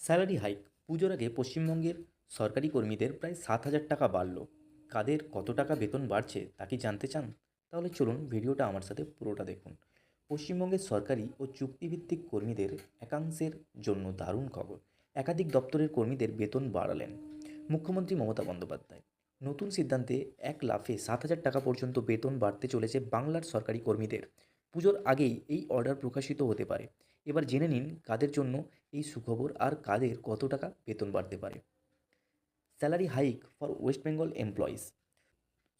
Salary hike পুজোর আগে পশ্চিমবঙ্গের সরকারি কর্মীদের প্রায় সাত হাজার টাকা বাড়ল। কাদের কত টাকা বেতন বাড়ছে তা কি জানতে চান? তাহলে চলুন ভিডিওটা আমার সাথে পুরোটা দেখুন। পশ্চিমবঙ্গের সরকারি ও চুক্তিভিত্তিক কর্মীদের একাংশের জন্য দারুণ খবর। একাধিক দপ্তরের কর্মীদের বেতন বাড়ালেন। মুখ্যমন্ত্রী মমতা বন্দ্যোপাধ্যায়। নতুন সিদ্ধান্তে এক লাফে সাত হাজার টাকা পর্যন্ত বেতন বাড়তে চলেছে বাংলার সরকারি কর্মীদের। পুজোর আগেই এই অর্ডার প্রকাশিত হতে পারে। এবার জেনে নিন কাদের জন্য এই সুখবর আর কাদের কত টাকা বেতন বাড়তে পারে। Salary hike for West Bengal employees.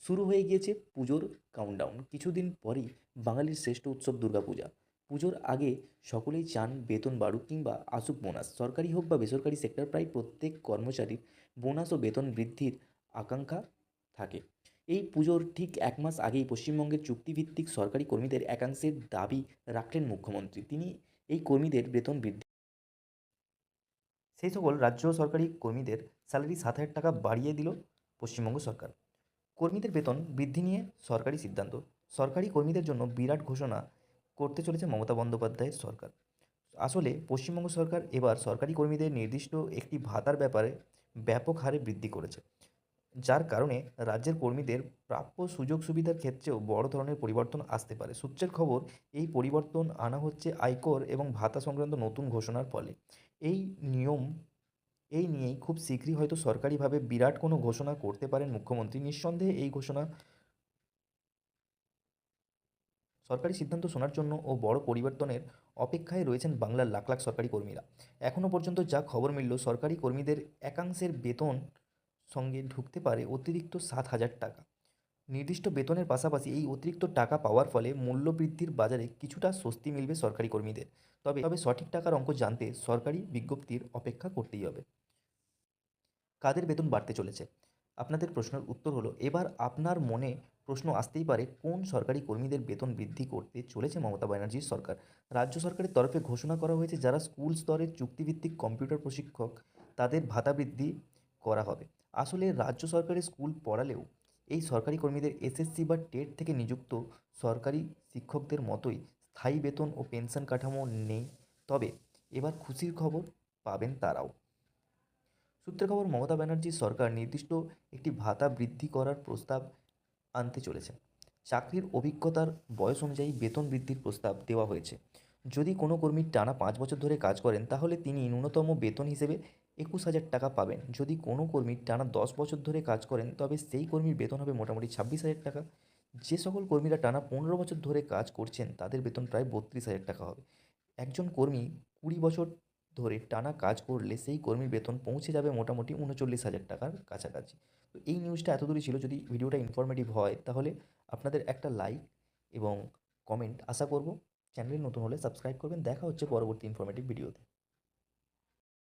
শুরু হয়ে গিয়েছে পুজোর কাউন্টডাউন কিছুদিন পরেই বাঙালির শ্রেষ্ঠ উৎসব দুর্গাপূজা। পুজোর আগে সকলেই চান বেতন বাড়ুক কিংবা আসুক বোনাস। সরকারি হোক বা বেসরকারি সেক্টর প্রায় প্রত্যেক কর্মচারীর বোনাস ও বেতন বৃদ্ধির আকাঙ্ক্ষা থাকে। এই পুজোর ঠিক এক মাস আগেই পশ্চিমবঙ্গের চুক্তিভিত্তিক সরকারি কর্মীদের একাংশের দাবি রাখলেন মুখ্যমন্ত্রী। তিনি এই কর্মীদের বেতন বৃদ্ধি। সেই সকল রাজ্য সরকারি কর্মীদের স্যালারি সাত হাজার টাকা বাড়িয়ে দিল পশ্চিমবঙ্গ সরকার। কর্মীদের বেতন বৃদ্ধি নিয়ে সরকারি সিদ্ধান্ত। সরকারি কর্মীদের জন্য বিরাট ঘোষণা করতে চলেছে মমতা বন্দ্যোপাধ্যায়ের সরকার। আসলে পশ্চিমবঙ্গ সরকার এবার সরকারি কর্মীদের নির্দিষ্ট একটি ভাতার ব্যাপারে ব্যাপক হারে বৃদ্ধি করেছে। যার কারণে রাজ্যের কর্মীদের প্রাপ্য সুযোগ সুবিধার ক্ষেত্রেও বড় ধরনের পরিবর্তন আসতে পারে। সূত্রের খবর, এই পরিবর্তন আনা হচ্ছে আয়কর এবং ভাতা সংক্রান্ত নতুন ঘোষণার ফলে। এই নিয়ম, এই নিয়েই খুব শীঘ্রই হয়তো সরকারিভাবে বিরাট কোনো ঘোষণা করতে পারেন মুখ্যমন্ত্রী। নিঃসন্দেহে এই ঘোষণা সরকারি সিদ্ধান্ত শোনার জন্য ও বড় পরিবর্তনের অপেক্ষায় রয়েছেন বাংলার লাখ লাখ সরকারি কর্মীরা। এখনও পর্যন্ত যা খবর মিলল, সরকারি কর্মীদের একাংশের বেতন সঙ্গে ঢুকতে পারে অতিরিক্ত সাত হাজার টাকা। নির্দিষ্ট বেতনের পাশাপাশি এই অতিরিক্ত টাকা পাওয়ার ফলে মূল্যবৃদ্ধির বাজারে কিছুটা স্বস্তি মিলবে সরকারি কর্মীদের। তবে তবে সঠিক টাকার অঙ্ক জানতে সরকারি বিজ্ঞপ্তির অপেক্ষা করতেই হবে। কাদের বেতন বাড়তে চলেছে? আপনাদের প্রশ্নের উত্তর হলো, এবার আপনার মনে প্রশ্ন আসতেই পারে, কোন সরকারি কর্মীদের বেতন বৃদ্ধি করতে চলেছে মমতা ব্যানার্জির সরকার? রাজ্য সরকারের তরফে ঘোষণা করা হয়েছে, যারা স্কুল স্তরে চুক্তিভিত্তিক কম্পিউটার প্রশিক্ষক, তাদের ভাতা বৃদ্ধি করা হবে। আসলে রাজ্য সরকারের স্কুল পড়ালেও এই সরকারি কর্মীদের এসএসসি বা টেট থেকে নিযুক্ত সরকারি শিক্ষকদের মতোই স্থায়ী বেতন ও পেনশন কাঠামো নেই। তবে এবার খুশির খবর পাবেন তারাও। সূত্রের খবর, মমতা ব্যানার্জির সরকার নির্দিষ্ট একটি ভাতা বৃদ্ধি করার প্রস্তাব আনতে চলেছে। চাকরির অভিজ্ঞতার বয়স অনুযায়ী বেতন বৃদ্ধির প্রস্তাব দেওয়া হয়েছে। যদি কোনো কর্মী টানা পাঁচ বছর ধরে কাজ করেন, তাহলে তিনি ন্যূনতম বেতন হিসেবে একুশ হাজার টাকা পাবেন। যদি কোনো কর্মী টানা দশ বছর ধরে কাজ করেন, তবে সেই কর্মীর বেতন হবে মোটামুটি ছাব্বিশ হাজার টাকা। যে সকল কর্মীরা টানা পনেরো বছর ধরে কাজ করছেন, তাদের বেতন প্রায় বত্রিশ হাজার টাকা হবে। একজন কর্মী কুড়ি বছর ধরে টানা কাজ করলে সেই কর্মীর বেতন পৌঁছে যাবে মোটামুটি উনচল্লিশ হাজার টাকার কাছাকাছি। তো এই নিউজটা এতদূরই ছিল, যদি ভিডিওটা ইনফরমেটিভ হয়, তাহলে আপনাদের একটা লাইক এবং কমেন্ট আশা করব। চ্যানেলে নতুন হলে সাবস্ক্রাইব করবেন। দেখা হচ্ছে পরবর্তী ইনফরমেটিভ ভিডিওতে